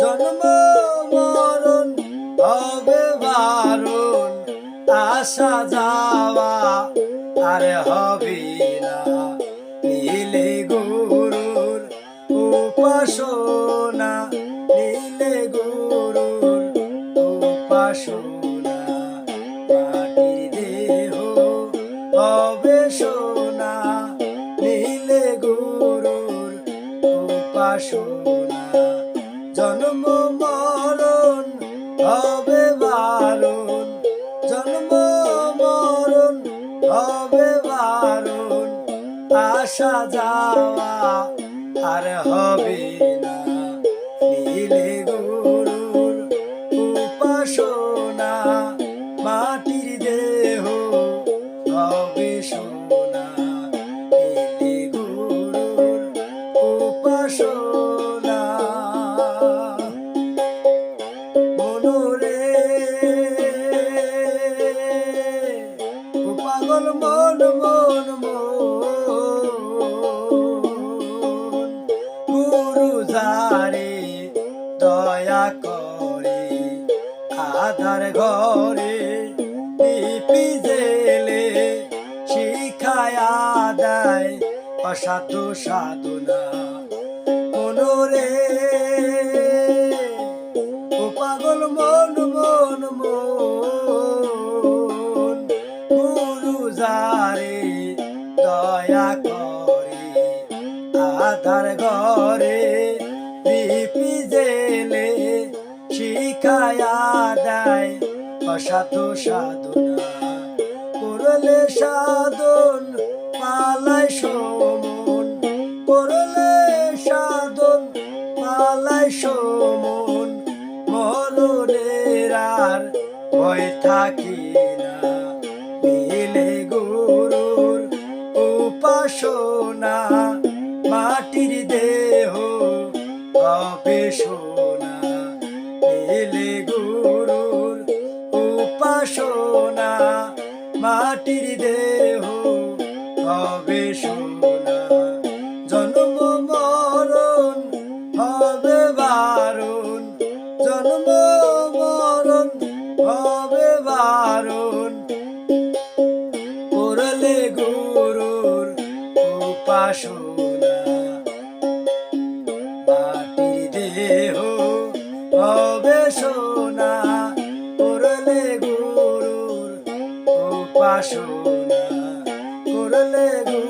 জন্ম, মরণ, হবে বারণ, আশা যাওয়া, আরে হবে না। নীলে গুরুর উপাসনা, নীলে গুরুর উপাসনা। মাটি দেহ হবে সোনা, নীলে গুরুর উপাসনা। জন্ম মরণ হবে বারণ। জন্ম মরণ হবে বারণ। আসা যাওয়া আর হবে না। মন মন মন। গুরু যারে দয়া করে পিপি জেলে শিখায়া অসাধু পাগল মন যারে দয়া করে, আধার ঘরে বিপি জেলে শিখায়া দেয়। অসাধু সাধনা করলে সাধন পালাই সমন। করলে সাধন পালাই সমন, মরণের আর ভয় থাকি না। উপাসনা মাটির দেহ হবে সোনা মিলে গুরুর উপাসনা, মাটির দেহ হবে সোনা জন্ম মরণ হবে বারণ, জন্ম মরণ হবে বারণ। করলে গুরুর সোনা দেহ হবে সোনা গুরুর করলে গুরু